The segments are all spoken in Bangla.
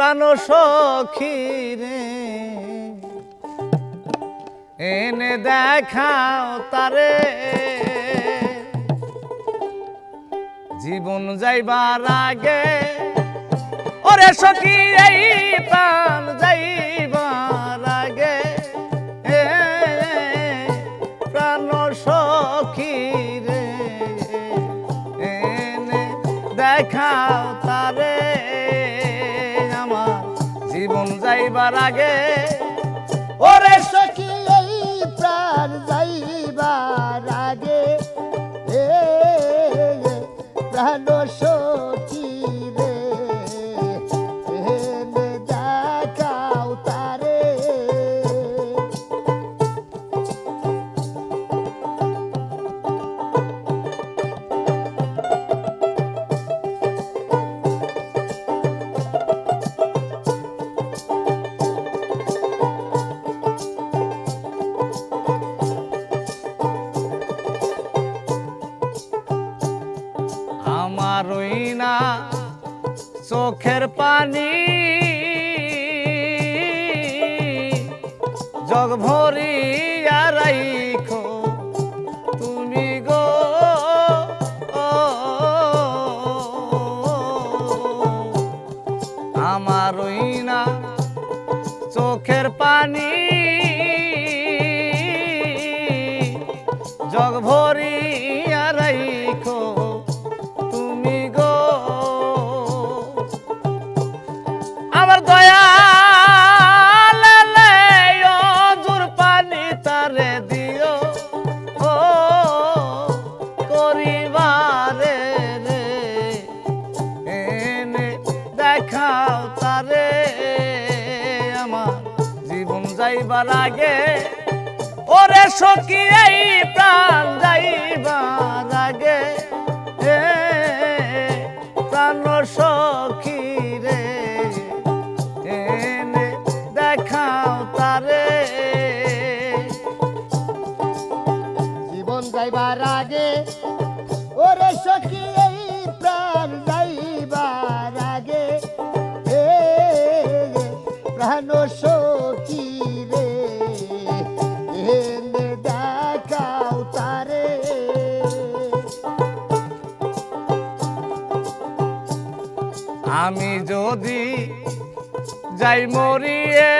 প্রাণ সখী এনে দেখাও তারে। জীবন যাইবার আগে ওরে সখী এই প্রাণ যাইবার আগে। এ, প্রাণ সখী রে। এনে দেখাও যাইবার আগে ওরে পানি। জগ ভরিয়া রাইখো তুমি গো। আমার না চোখের পানি। যাইবার আগে। ওরে সখী প্রাণ যাইবার আগে। প্রাণ সখী রে দেখাও তারে। জীবন যাইবার আগে, ওরে সখী, এই আমি যদি যাই মরিয়ে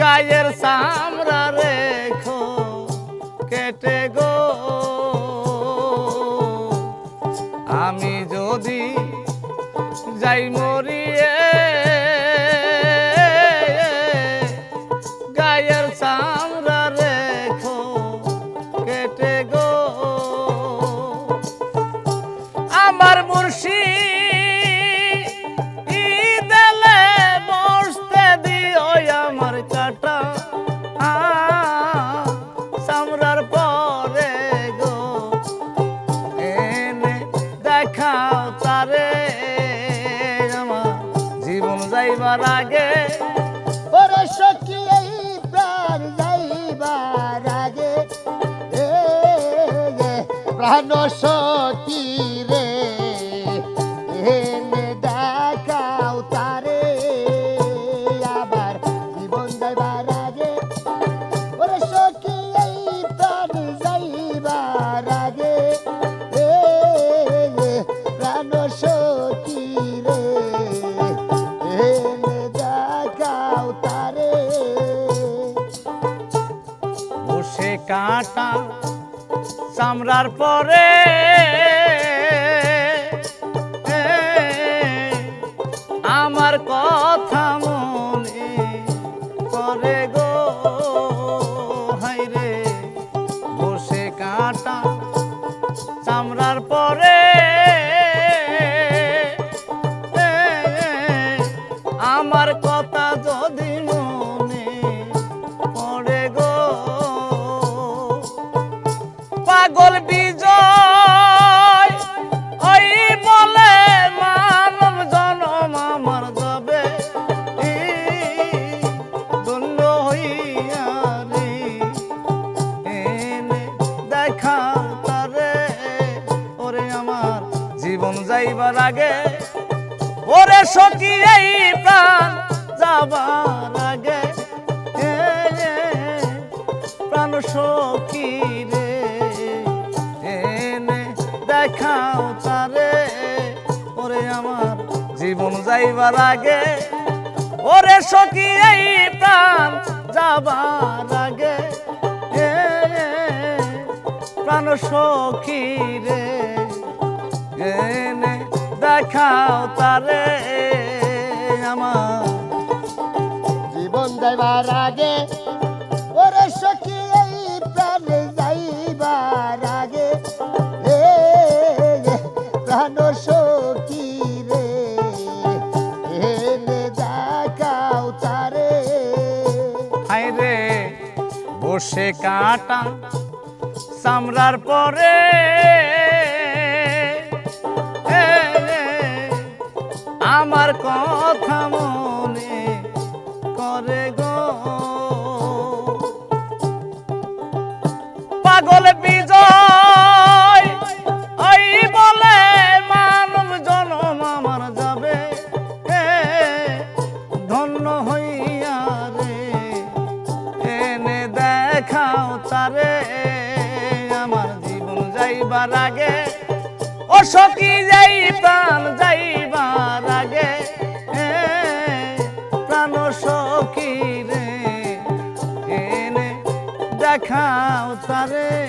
গায়ের সামরা রেখো কেটে গো। আমি যদি যাই মরিয়ে যাইবার আগে ওরে সখী এই প্রাণ যাইবার আগে। প্রাণ সখী। কাটা চামড়ার পরে আমার কথা মনে করে গো। হাইরে বসে কাটা চামড়ার পরে যাইবার আগে, ওরে সখী, এই প্রাণ যাবার আগে। প্রাণ সখী রে, এনে দেখাও তারে। ওরে আমার জীবন যাইবার আগে, ওরে সখী, এই প্রাণ যাবার আগে। প্রাণ সখী রে। দেখাও তারে আমার। জীবন দেবার আগে ওরে সখী এই প্রাণে যাইবার আগে। এ প্রাণ সখী রে এনে দেখাও তারে। হায় রে বসে কাটা সামরার পরে আমার কথা মনে করে গো। পাগল বিজয়, ওই বলে ধন্য এনে আমার জীবন যাইবার আগে ও সখী যাই প্রাণ যাইবার আগে প্রাণ সখী রে এনে দেখাও তারে।